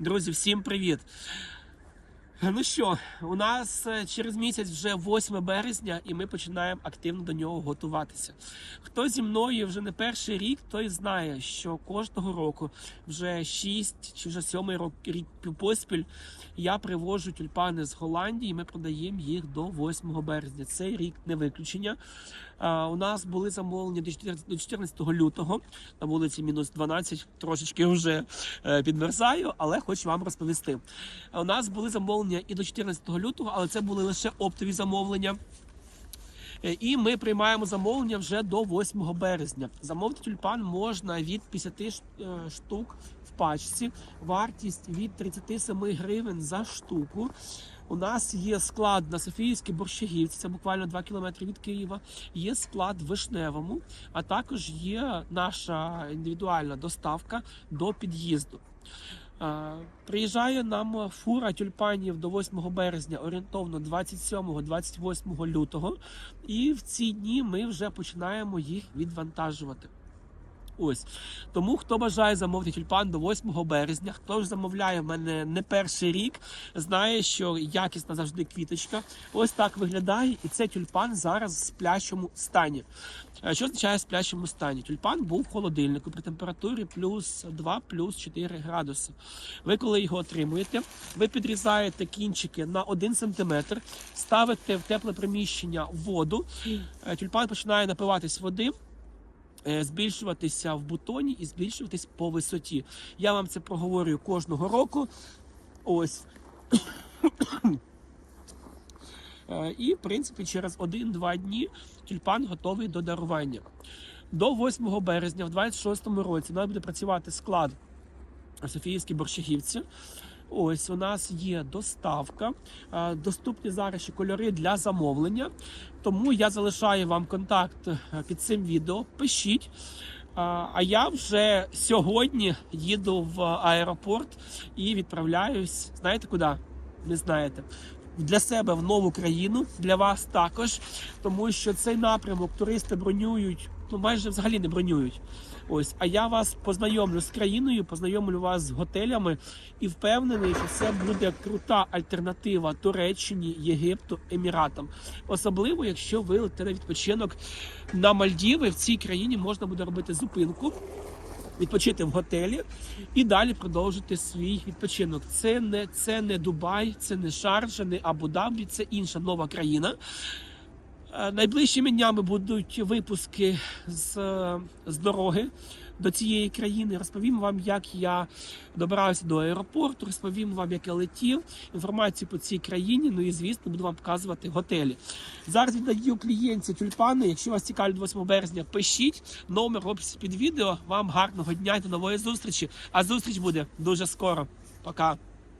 Друзі, всім привіт! Ну що, у нас е, через місяць вже 8 березня, і ми починаємо активно до нього готуватися. Хто зі мною вже не перший рік, той знає, що кожного року, вже 6 чи вже 7 рок рік поспіль, я привожу тюльпани з Голландії. і Ми продаємо їх до 8 березня. Цей рік не виключення. У нас були замовлення до 14 лютого на вулиці мінус 12, трошечки вже е, підмерзаю, але хочу вам розповісти. У нас були замовлення і до 14 лютого, але це були лише оптові замовлення. Е, І ми приймаємо замовлення вже до 8 березня. Замовити тюльпан можна від 50 е, штук в пачці. Вартість від 37 гривень за штуку. У нас є склад на Софіївській Борщагівці, це буквально 2 кілометри від Києва. Є склад в Вишневому, а також є наша індивідуальна доставка до під'їзду. Приїжджає нам фура тюльпанів до 8 березня, орієнтовно 27-28 лютого. І в ці дні ми вже починаємо їх відвантажувати. Ось тому, хто бажає замовити тюльпан до 8 березня, хто ж замовляє в мене не перший рік, знає, що якісна завжди квіточка. Ось так виглядає, і це тюльпан зараз в сплячому стані. Що означає в сплячому стані? Тюльпан був в холодильнику при температурі плюс 2, плюс 4 градуси. Ви коли його отримуєте, ви підрізаєте кінчики на 1 см, ставите в тепле приміщення воду. Е, Тюльпан починає напиватись води. Е, Збільшуватися в бутоні і збільшуватись по висоті. Я вам це проговорюю кожного року. Ось. Е, І, в принципі, через 1-2 дні тюльпан готовий до дарування. До 8 березня, в 26-му році, у нас буде працювати склад Софіївській Борщагівці. Ось у нас є доставка, доступні зараз ще кольори для замовлення. Тому я залишаю вам контакт е, під цим відео. Пишіть. А я вже сьогодні їду в аеропорт і відправляюсь. Знаєте куди? Не знаєте. Для себе в нову країну, для вас також, тому що цей напрямок туристи бронюють, ну майже взагалі не бронюють. Ось, а я вас познайомлю з країною, познайомлю вас з готелями і впевнений, що це буде крута альтернатива Туреччині, Єгипту, Еміратам. Особливо, якщо ви летите на відпочинок на Мальдіви, в цій країні можна буде робити зупинку. Відпочити в готелі і далі продовжити свій відпочинок. Це не це не Дубай, це не Шарджа, не Абу-Дабі, це інша нова країна. Е, Найближчими днями будуть випуски з, з дороги до цієї країни. Розповім вам, як я добирався до аеропорту, розповім вам, як я летів, інформацію по цій країні. Ну і звісно, буду вам показувати готелі. Зараз віддаю клієнтці тюльпани. Якщо вас цікавить 8 березня, пишіть номер в описі під відео. Вам гарного дня і до нової зустрічі. А зустріч буде дуже скоро. Пока.